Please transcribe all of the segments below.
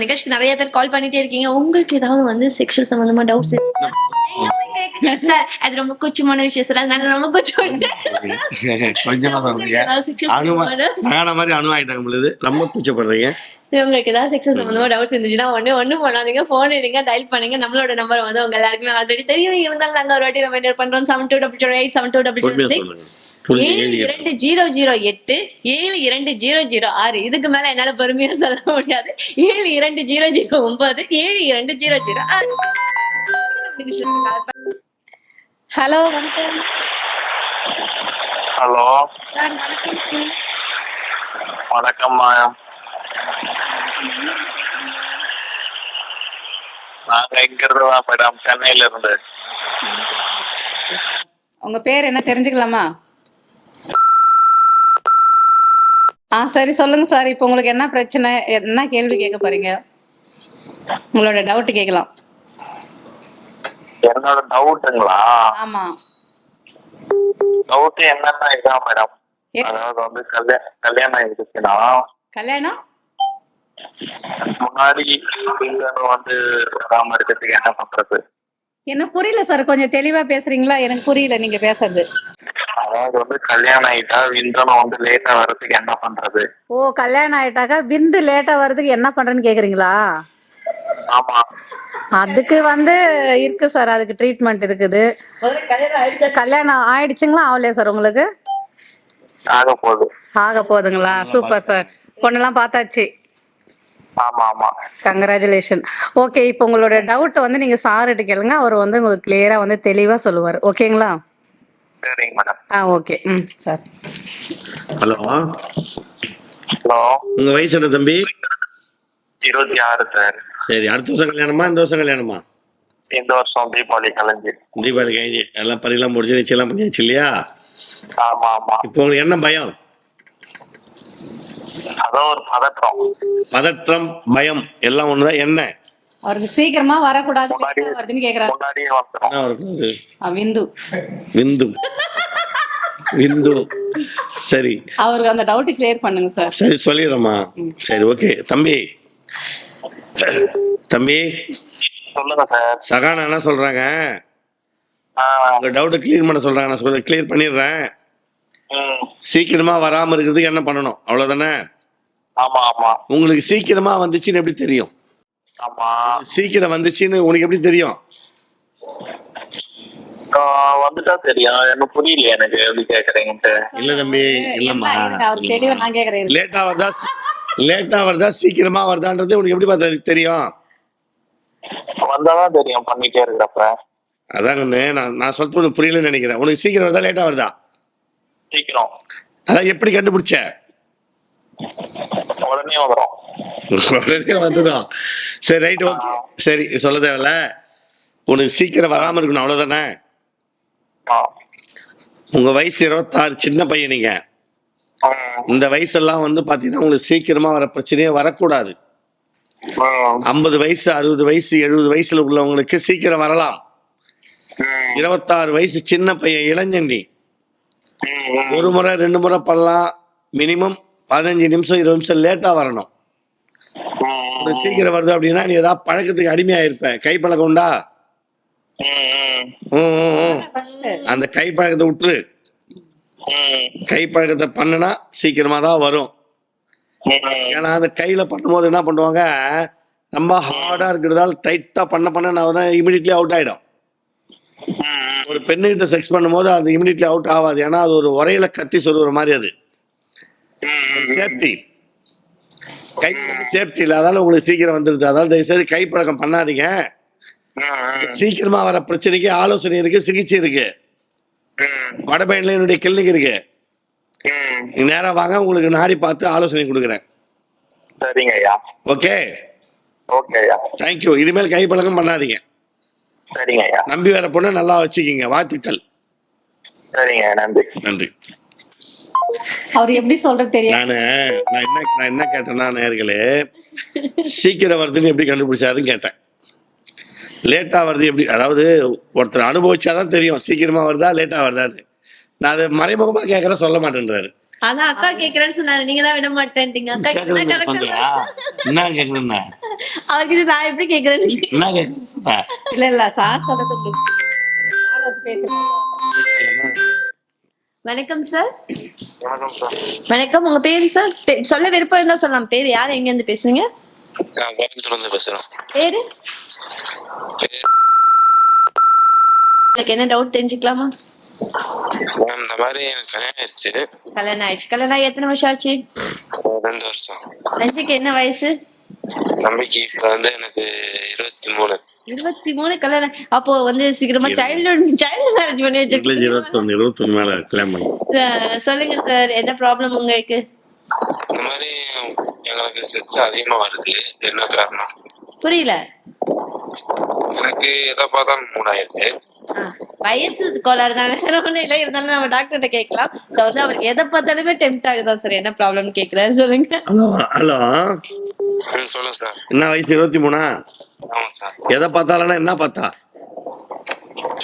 நம்ம நிகழ்ச்சிக்கு நிறைய பேர் கால் பண்ணிட்டே இருக்கீங்க. உங்களுக்கு ஏதாவது வந்து செக்ஷுவல் சம்பந்தமா டவுட்ஸ் சார் அது ரொம்ப கூச்சமான விஷயம் சார் அதனால ரொம்ப கூச்சம் ரொம்ப கூச்சப்படுறீங்க. உங்களுக்கு ஏதாவது செக்ஷுவல் சம்பந்தமா டவுட்ஸ் இருந்துச்சுன்னா ஒண்ணு ஒண்ணு பண்ணாதீங்க. போன் எடுங்க டயல் பண்ணுங்க. நம்மளோட நம்பர் வந்து உங்க எல்லாருக்குமே ஆல்ரெடி தெரியும். இருந்தாலும் நாங்க ஒரு வாட்டி ரிமைண்டர் பண்றோம். Seven two double eight seven two double six ஏழு இரண்டு ஜீரோ ஜீரோ எட்டு ஏழு இரண்டு ஜீரோ ஜீரோ ஆறு. இதுக்கு மேல என்னால பொறுமையா சொல்ல முடியாது. ஏழு இரண்டு ஜீரோ ஜீரோ ஒன்பது ஏழு இரண்டு ஜீரோ ஜீரோ ஆறு. ஹலோ வணக்கம். ஹலோ. சார் வணக்கம் சார். வணக்கம் மேம். நாங்க இங்க இருந்து மேடம். சென்னையில இருந்து உங்க பேர் என்ன தெரிஞ்சுக்கலாமா? ஆ சரி சொல்லுங்க சார். இப்போ உங்களுக்கு என்ன பிரச்சனை? என்ன கேள்வி கேட்க போறீங்க? உங்களோட டவுட் கேட்கலாம். என்னோட டவுட்டுங்களா ஆமா. டவுட் என்னன்னா இதான் மேடம் அதாவது வந்து கல்யாணம் கல்யாணம் ஆயிடுச்சுன்னா கல்யாணம்? முன்னாடி வந்து வராம இருக்கிறதுக்கு என்ன பண்றது? எனக்கு புரியல சார். கொஞ்சம் தெளிவா பேசுறீங்களா? எனக்கு புரியல நீங்க பேசுறது. அதாவது வந்து கல்யாணம் ஆயிட்டா விந்தனம் வந்து லேட்டா வர்றதுக்கு என்ன பண்றது? ஓ கல்யாணம் ஆயிட்டாக்கா விந்து லேட்டா வர்றதுக்கு என்ன பண்றேன்னு கேக்குறீங்களா? ஆமா. அதுக்கு வந்து இருக்கு சார் அதுக்கு ட்ரீட்மெண்ட் இருக்குது. கல்யாணம் ஆயிடுச்சா? கல்யாணம் ஆயிடுச்சுங்களா? ஆகலையா சார் உங்களுக்கு? ஆக போகுது. ஆக போதுங்களா? சூப்பர் சார் பொண்ணெல்லாம் பார்த்தாச்சு. ஆமா ஆமா. கங்க்ராச்சுலேஷன் ஓகே இப்போ உங்களோட டவுட் வந்து நீங்க சார்கிட்ட கேளுங்க. அவர் வந்து உங்களுக்கு கிளியரா வந்து தெளிவா சொல்லுவார். ஓகேங்களா சரிங்க மேடம் ஆ ஓகே ம் சார். ஹலோ ஹலோ உங்க வயசு என்ன தம்பி? இருபத்தி ஆறு சார் சரி அடுத்த வருஷம் கல்யாணமா இந்த வருஷம் கல்யாணமா? இந்த வருஷம் தீபாவளி கலைஞ்சு. தீபாவளி கழிஞ்சு எல்லாம் பரியெல்லாம் முடிச்சு நிச்சயம்லாம் பண்ணியாச்சு இல்லையா? ஆமா ஆமா. இப்போ உங்களுக்கு என்ன பயம்? அதான் ஒரு பதற்றம். பதற்றம் பயம் எல்லாம் ஒண்ணுதான். என்ன? அவருக்கு சீக்கிரமா வரக்கூடாது வருதுன்னு கேக்குறாரு. விந்து. விந்து. விந்து. சரி. அவருக்கு அந்த டவுட் கிளியர் பண்ணுங்க சார் சரி சொல்லிடுறேம்மா. சரி ஓகே தம்பி. தம்பி. சொல்லுங்க சார் சகானா என்ன சொல்றாங்க? ஆ, உங்க டவுட்டை கிளியர் பண்ண சொல்றாங்க. நான் சொல்ல கிளியர் பண்ணிடுறேன். சீக்கிரமா வராம இருக்கிறதுக்கு என்ன பண்ணணும்? அவ்வளவுதானே? ஆமா ஆமா. உங்களுக்கு சீக்கிரமா வந்துச்சுன்னு எப்படி தெரியும்? ஆமா. சீக்கிரம் வந்துச்சுன்னு உனக்கு எப்படி தெரியும்? வந்துட்டா தெரியும். எனக்கு புரியல எனக்கு எப்படி கேக்குறீங்கன்ட்டு. இல்ல தம்பி இல்லம்மா. தெளிவா நான் கேக்குறேன். லேட்டா வருதா? லேட்டா வருதா? சீக்கிரமா வருதான்றது உனக்கு எப்படி தெரியும்? வந்தாதான் தெரியும் பண்ணிட்டே இருக்கிறப்ப. அதான் கண்ணு, நான் நான் சொல்றது உனக்கு புரியலன்னு நினைக்கிறேன். உனக்கு சீக்கிரம் வருதா லேட்டா வருதா? சீக்கிரம். அதான் எப்படி கண்டுபிடிச்ச? உடனே வந்துடும் உடனே வந்துடும் சரி ரைட் ஓகே சரி சொல்ல தேவையில்ல. உனக்கு சீக்கிரம் வராம இருக்கணும் அவ்வளவுதானே. உங்க வயசு இருபத்தாறு சின்ன பையன் நீங்க. இந்த வயசெல்லாம் வந்து பாத்தீங்கன்னா உங்களுக்கு சீக்கிரமா வர பிரச்சனையே வரக்கூடாது. ஐம்பது வயசு அறுபது வயசு எழுபது வயசுல உள்ளவங்களுக்கு சீக்கிரம் வரலாம். இருபத்தாறு வயசு சின்ன பையன் இளைஞன் நீ. ஒரு முறை ரெண்டு முறை பண்ணலாம். மினிமம் பதினஞ்சு நிமிஷம் இருபது நிமிஷம் லேட்டா வரணும். உனக்கு சீக்கிரம் வருது அப்படின்னா நீ ஏதாவது பழக்கத்துக்கு அடிமையாயிருப்ப. கை பழக்கம் உண்டா? அந்த கை பழக்கத்தை விட்டுரு. கை பழக்கத்தை பண்ணுனா சீக்கிரமா தான் வரும். ஏன்னா அந்த கையில பண்ணும்போது என்ன பண்ணுவாங்க? ரொம்ப ஹார்டா இருக்கிறதால டைட்டா பண்ண பண்ண நான் தான் இமிடியட்லி அவுட் ஆயிடும். ஒரு பெண்ணுகிட்ட செக்ஸ் பண்ணும்போது அது இமிடியட்லி அவுட் ஆகாது. ஏன்னா அது ஒரு உரையில கத்தி சொல்லுற மாதிரி அது. சேஃப்டி. கை சேஃப்டி இல்லை அதால உங்களுக்கு சீக்கிரம் வந்துருது. அதால தயவு செய்து கை பழக்கம் பண்ணாதீங்க சீக்கிரமா வர பிரச்சனைக்கு ஆலோசனை இருக்கு சிகிச்சை இருக்கு. வடபயன்ல என்னுடைய கிளினிக் இருக்கு. நேரா வாங்க உங்களுக்கு நாடி பார்த்து ஆலோசனை கொடுக்குறேன். சரிங்க ஐயா. ஓகே? ஓகே ஐயா. தேங்க்யூ இனிமேல் கை பழக்கம் பண்ணாதீங்க. சரிங்க ஐயா. நம்பி வர பொண்ணை நல்லா வச்சுக்கிங்க. வாழ்த்துக்கள். சரிங்க நன்றி. நன்றி. அவர் எப்படி சொல்றது தெரியும் நானு நான் என்ன நான் என்ன கேட்டேன்னா நேர்களே சீக்கிரம் வருதுன்னு எப்படி கண்டுபிடிச்சாருன்னு கேட்டேன். லேட்டா வருது எப்படி அதாவது ஒருத்தர் அனுபவிச்சாதான் தெரியும் சீக்கிரமா வருதா லேட்டா வருதான்னு. நான் அதை மறைமுகமா கேட்கற சொல்ல மாட்டேன்றாரு. ஆனா அக்கா கேக்குறேன்னு சொன்னாரு. நீங்க தான் விட மாட்டேன்ட்டீங்க அக்கா என்ன கேக்குறேன்னு? இது நான் எப்படி என்ன இல்ல இல்ல சார் சொல்றது பேசுறேன் வணக்கம் சார் வணக்கம் உங்க பேரு சார் சொல்ல விருப்பம் இருந்தா சொல்லலாம். பேர் யார்? எங்க இருந்து பேசுறீங்க? பேரு? எனக்கு என்ன டவுட் தெரிஞ்சுக்கலாமா? இந்த மாதிரி கல்யாணம் ஆயிடுச்சு. கல்யாணம் ஆயிடுச்சு. கல்யாணம் எத்தனை வருஷம் ஆச்சு? ரெண்டு வருஷம். ரஞ்சிக்கு என்ன வயசு? தம்பிக்கு வந்து எனக்கு இருபத்தி மூணு. இருபத்தி மூணு கல்யாணம் அப்போ வந்து சீக்கிரமா சைல்ட்ஹுட் சைல்டு மேரேஜ் பண்ணி வச்சிருக்கீங்க. இருபத்தொன்னு இருபத்தொன்னு மேல கல்யாணம் சொல்லுங்க சார் என்ன ப்ராப்ளம் உங்களுக்கு? இந்த மாதிரி எங்களுக்கு செத்து அதிகமா வருது. என்ன காரணம்? புரியல. எனக்கு எதை பார்த்தாலும் ஆஹ் வயசு கோளாறு தான். வேற ஒண்ணும் இல்ல. இருந்தாலும் நம்ம டாக்டர்கிட்ட கேட்கலாம். சோ வந்து அவர் எதை பார்த்தாலுமே டெம்ட் ஆகுதா சார் என்ன ப்ராப்ளம் கேக்குறாரு சொல்லுங்க. Hello hello. சொல்லுங்க சார் என்ன வயசு இருபத்தி மூணா? எதை பார்த்தாலன்னா என்ன பார்த்தா?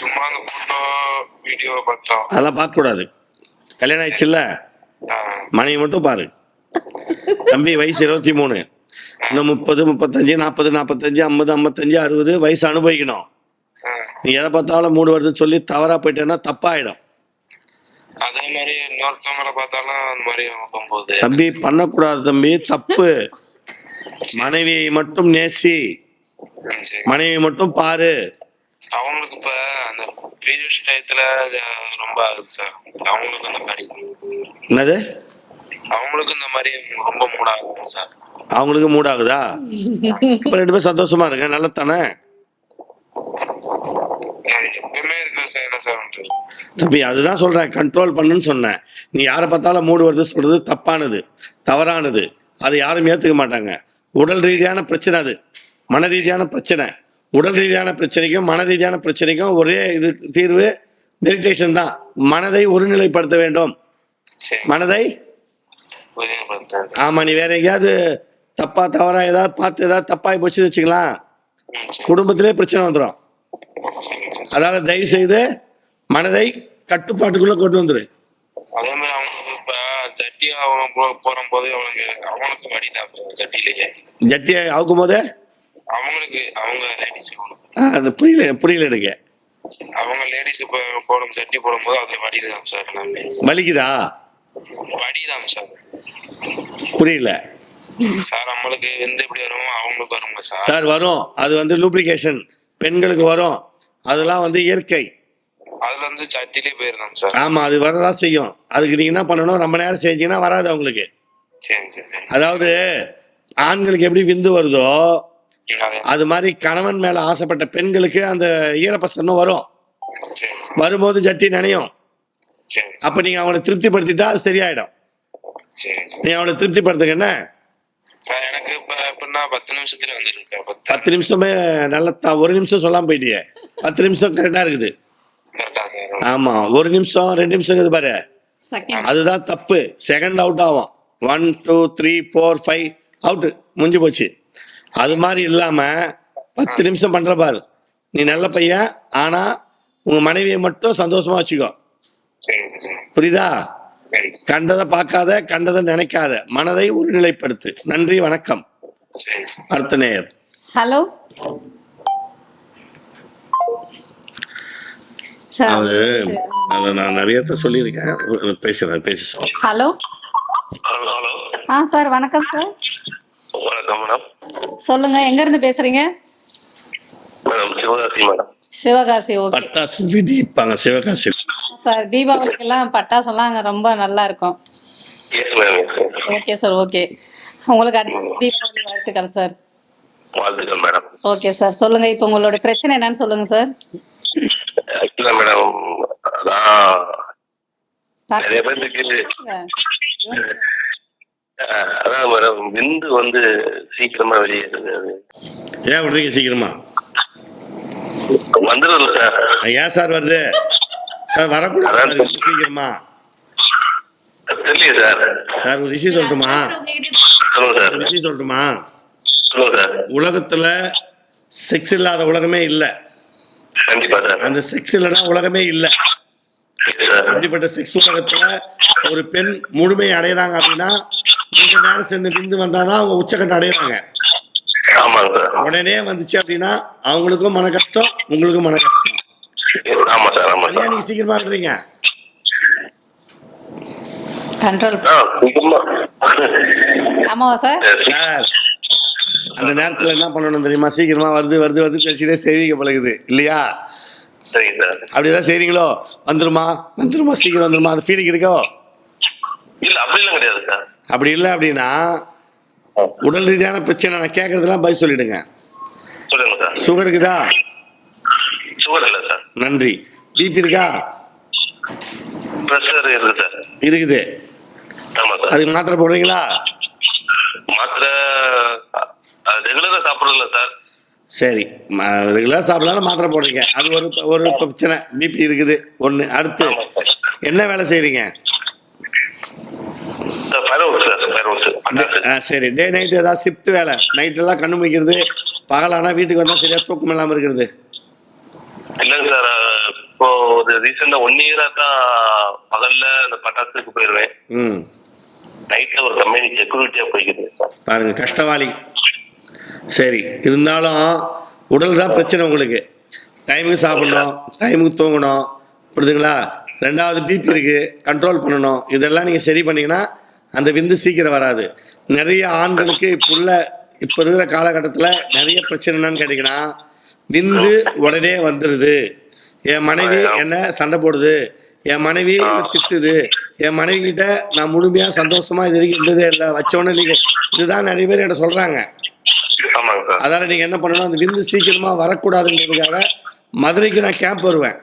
சும்மா அந்த போட்டோ வீடியோ பார்த்தோம். அதெல்லாம் பார்க்க கூடாது கல்யாணம் ஆயிடுச்சுல்ல? மனைவி மட்டும் பாரு. தம்பி வயசு இருபத்தி மூணு. இன்னும் முப்பது முப்பத்தஞ்சு நாற்பது நாற்பத்தஞ்சு ஐம்பது ஐம்பத்தஞ்சு அறுபது வயசு அனுபவிக்கணும். நீ எதை பார்த்தாலும் மூடு வருது சொல்லி தவறா போயிட்டேன்னா தப்பாயிடும். அதே மாதிரி இன்னொருத்தவங்கள பார்த்தாலும் அந்த மாதிரி நோக்கம் போகுது தம்பி பண்ணக்கூடாது தம்பி தப்பு. மனைவியை மட்டும் நேசி. ம், சரி மனைவியை மட்டும் பாரு. அவங்களுக்கு இப்ப அந்த பீரியட்ஸ் டயத்துல ரொம்ப ஆகுது சார் அவங்களுக்கு இந்த மாதிரி. என்னது? அவங்களுக்கு இந்த மாதிரி ரொம்ப மூடாகும் சார் அவங்களுக்கு மூட் ஆகுதா இப்ப ரெண்டு பேரும் சந்தோஷமா என்ன சார் பண்றது? தம்பி அதுதான் சொல்றேன். கண்ட்ரோல் பண்ணுன்னு சொன்னேன். நீ யாரை பார்த்தாலும் மூடு வருது சொல்றது தப்பானது தவறானது. அதை யாரும் ஏத்துக்க மாட்டாங்க. உடல் ரீதியான பிரச்சனை அது. மன ரீதியான பிரச்சனை. உடல் ரீதியான பிரச்சனைக்கும் மன ரீதியான பிரச்சனைக்கும் ஒரே இது தீர்வு மெடிடேஷன் தான். மனதை ஒருநிலைப்படுத்த வேண்டும். மனதை ஆமா நீ வேற எங்கேயாவது தப்பா தவறா ஏதாவது பார்த்து ஏதாவது தப்பாகி போச்சுன்னு வச்சுக்கலாம் குடும்பத்திலே பிரச்சனை வந்துடும் அதனால தயவு செய்து மனதை கட்டுப்பாட்டுக்குள்ள கொண்டு வந்துரு. அதே மாதிரி அவங்களுக்கு இப்ப போது ஜட்டியை அவுக்கும் போது அவங்களுக்கு அவங்க லேடிஸ் அது புரியல புரியல எனக்கு. அவங்க லேடிஸ் இப்ப போடும் சட்டி போடும்போது அது வடிதான் சார் எல்லாமே. வலிக்குதா? வடிதான் சார் புரியல. சார் நம்மளுக்கு எந்த எப்படி வருமோ அவங்களுக்கு வருங்க சார் சார் வரும். அது வந்து லூப்ளிகேஷன் பெண்களுக்கு வரும். அதெல்லாம் வந்து இயற்கை. அதுல இருந்து சட்டிலே போயிருந்தோம் சார் ஆமா அது வரதான் செய்யும். அதுக்கு நீங்க என்ன பண்ணணும்? ரொம்ப நேரம் செஞ்சீங்கன்னா வராது அவங்களுக்கு. சரி சரி சரி. அதாவது ஆண்களுக்கு எப்படி விந்து வருதோ அதே மாதிரி கணவன் மேல ஆசைப்பட்ட பெண்களுக்கு அந்த ஈரப்பசனம் வரும். வரும்போது ஜட்டி நனையும். அப்ப நீங்க அவனை திருப்திப்படுத்திட்டா அது சரியாயிடும். சரி சரி. நீ அவனை திருப்திப்படுத்துங்க என்ன? சார் எனக்கு இப்ப எப்படின்னா பத்து நிமிஷத்துல வந்துருக்கு சார். பத்து பத்து நிமிஷமே நல்ல ஒரு நிமிஷம் சொல்லாம போயிட்டியே. பத்து நிமிஷம் கரெக்டா இருக்குது. ஆமா ஒரு நிமிஷம் ரெண்டு நிமிஷம் இருக்குது பாரு. அதுதான் தப்பு. செகண்ட் அவுட் ஆகும். One two three four five out முடிஞ்சு போச்சு. அது மாதிரி இல்லாம பத்து நிமிஷம் பண்ற பாரு. நீ நல்ல பையன் ஆனா உங்க மனைவியை மட்டும் சந்தோஷமா வச்சுக்கோ. புரியுதா? கண்டதை பார்க்காத கண்டதை நினைக்காத. மனதை ஒருநிலைப்படுத்து. நன்றி வணக்கம். அடுத்த நேயர். ஹலோ. சார். அவரு அதை நான் நிறைய சொல்லியிருக்கேன். பேசுறேன் பேச. Hello hello. ஆ சார் வணக்கம் சார். வணக்கம் மேடம். சொல்லுங்க எங்க இருந்து பேசுறீங்க? Madam Sivakasi madam. Sivakasi okay பட்டாசு விடிப்பாங்க சிவகாசி. சார் தீபாவளிக்கெல்லாம் பட்டாசெல்லாம் அங்க ரொம்ப நல்லா இருக்கும். Yes ma'am yes okay sir okay உங்களுக்கு அட்வான்ஸ் தீபாவளி வாழ்த்துக்கள் சார் வாழ்த்துக்கள் மேடம். ஓகே சார் சொல்லுங்க இப்போ உங்களோட பிரச்சனை என்னன்னு சொல்லுங்க சார் ஆக்சுவலா மேடம். அதான் நிறைய பேருக்கு அதான் மேடம் விந்து வந்து சீக்கிரமா வெளியேறுது அது. ஏன் விடுறீங்க சீக்கிரமா? வந்துடும் சார். ஏன் சார் வருது. சார் வரக்கூடாது சீக்கிரமா. தெரியல சார். சார் ஒரு விஷயம் சொல்லட்டுமா? சொல்லுங்க சார். ஒரு விஷயம் சொல்லட்டுமா? சொல்லுங்க சார். உலகத்துல செக்ஸ் இல்லாத உலகமே இல்ல. கண்டிப்பா சார். அந்த செக்ஸ் இல்லைன்னா உலகமே இல்ல. அப்படிப்பட்ட செக்ஸ் உலகத்துல ஒரு பெண் முழுமை அடையறாங்க அப்படின்னா கொஞ்ச நேரம் சென்று விந்து வந்தாதான் அவங்க உச்சக்கட்டம் அடையறாங்க. உடனே வந்துச்சு அப்படின்னா அவங்களுக்கும் மன கஷ்டம் உங்களுக்கும் மன கஷ்டம். ஆமா சார் ஆமா சரியா சார் நீங்க சீக்கிரமா கண்ட்ரோல். ஆமாவா சார்? அந்த நேரத்துல என்ன பண்ணணும் தெரியுமா? சீக்கிரமா வருது வருது வருது பேசிட்டே சேவிக்க பழகுது இல்லையா? அப்படிதான் செய்றீங்களோ? வந்துருமா? வந்துருமா? சீக்கிரம் வந்துருமா? அந்த ஃபீலிங் இருக்கோ? இல்ல அப்படிலாம் கிடையாது சார். அப்படி இல்லை அப்படின்னா உடல் ரீதியான பிரச்சனை நான் கேட்கறதெல்லாம் பதில் சொல்லிடுங்க. சுகர் இருக்குதா? சுகர் இல்ல சார். நன்றி. பிபி இருக்கா? ப்ரெஷர் இருக்குது. அதுக்கு மாத்திரை போடுறீங்களா மாத்திரை ரெகுலரா சாப்பிடுறதில்ல சார். சரி. ரெகுலராக சாப்பிடலாம் மாத்திரை போடுறீங்க. அது ஒரு ஒரு பிரச்சனை. பிபி இருக்குது. ஒன்று அடுத்து என்ன வேலை செய்றீங்க? சார். டே நைட் ஏதாவது ஷிஃப்ட் வேலை. நைட் எல்லாம் கண்ணு முடிக்கிறது பகலானா வீட்டுக்கு வந்தால் சரியா தூக்கம் இல்லாமல் இருக்கிறது. இல்லைங்க சார் இப்போ ஒரு ரீசெண்டா ஒன் இயரா தான் பகல்ல அந்த பட்டாசுக்கு போயிருவேன். ம். நைட்ல ஒரு கம்பெனி செக்யூரிட்டியா போய்க்குது. பாருங்க கஷ்டவாளி. சரி இருந்தாலும் உடல் தான் பிரச்சனை உங்களுக்கு. டைமுக்கு சாப்பிடணும் டைமுக்கு தூங்கணும். புரியுதுங்களா? ரெண்டாவது பிபி இருக்கு கண்ட்ரோல் பண்ணணும். இதெல்லாம் நீங்கள் சரி பண்ணீங்கன்னா அந்த விந்து சீக்கிரம் வராது. நிறைய ஆண்களுக்கு இப்போ உள்ள இப்போ இருக்கிற காலகட்டத்தில் நிறைய பிரச்சனை என்னன்னு கேட்டிங்கன்னா விந்து உடனே வந்துடுது என் மனைவி என்ன சண்டை போடுது. என் மனைவி என்ன திட்டுது. என் மனைவி கிட்ட நான் முழுமையா சந்தோஷமா இது வரைக்கும் இருந்ததே இல்லை. வச்சோன்னே நீங்க இதுதான் நிறைய பேர் என்கிட்ட சொல்றாங்க. ஆமாங்க சார். அதால நீங்க என்ன பண்ணணும் அந்த விந்து சீக்கிரமா வரக்கூடாதுன்றதுக்காக மதுரைக்கு நான் கேம்ப் வருவேன்.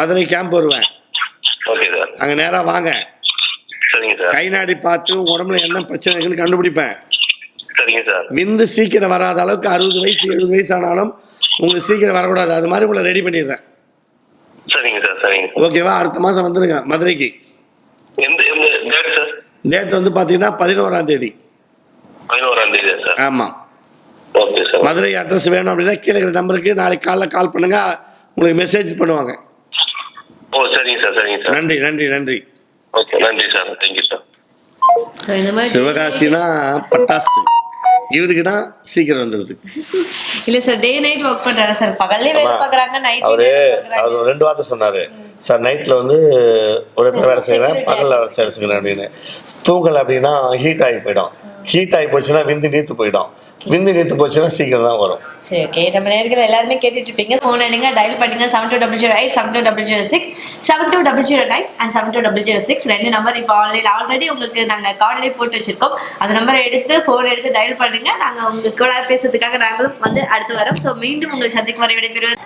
மதுரை கேம்ப் வருவேன். அங்க நேரா வாங்க. சரிங்க சார். கை நாடி பார்த்து உடம்புல என்ன பிரச்சனை இருக்குன்னு கண்டுபிடிப்பேன். சரிங்க சார். விந்து சீக்கிரம் வராத அளவுக்கு அறுபது வயசு எழுபது வயசு ஆனாலும் உங்களுக்கு சீக்கிரம் வரக்கூடாது. அது மாதிரி உங்களை ரெடி பண்ணிடுறேன். சரிங்க சார் சரிங்க சார். ஓகேவா அடுத்த மாசம் வந்துருங்க மதுரைக்கு. எந்த எந்த டேட் சார்? டேட் வந்து பாத்தீங்கன்னா பதினோராம் தேதி. பதினோராம் தேதியா சார். ஆமா. ஓகே சார் மதுரை அட்ரஸ் வேணும் அப்படின்னா கீழே இருக்கிற நம்பருக்கு நாளைக்கு காலைல கால் பண்ணுங்க. உங்களுக்கு மெசேஜ் பண்ணுவாங்க. ஓ சரிங்க சார் சரிங்க சார். நன்றி நன்றி நன்றி. ஓகே நன்றி சார் தேங்க்யூ சார் சிவகாசினா பட்டாசு. இவருக்குன்னா சீக்கிரம் வந்துருது இல்ல சார் டே நைட் ஒர்க் பண்றாங்க சார் பகல்லே வேலை பாக்குறாங்க நைட் அவரு அவர் ரெண்டு வார்த்தை சொன்னாரு. சார் நைட்ல வந்து ஒரு இடத்துல வேலை செய்யறேன் பகல்ல வேலை செய்யறேன் அப்படின்னு. தூங்கல் அப்படின்னா ஹீட் ஆகி போயிடும். ஹீட் ஆகி போச்சுன்னா விந்து நீத்து போயிடும். விந்து நீத்து போச்சுன்னா சீக்கிரம் தான் வரும். சரி ஓகே நம்ம நேர்கள் எல்லாருமே கேட்டுட்டு இருப்பீங்க ஃபோன் எடுங்க டயல் பண்ணுங்க seven two double zero eight seven two double zero six seven two double zero nine and seven two double zero six ரெண்டு நம்பர் இப்போ ஆன்லைன் ஆல்ரெடி உங்களுக்கு நாங்கள் கார்ட்லேயே போட்டு வச்சிருக்கோம். அந்த நம்பரை எடுத்து ஃபோன் எடுத்து டயல் பண்ணுங்க. நாங்கள் உங்களுக்கு கூட பேசுறதுக்காக நாங்களும் வந்து அடுத்து வரோம். ஸோ மீண்டும் உங்களை சந்திக்கும் வரை விடைபெறுவது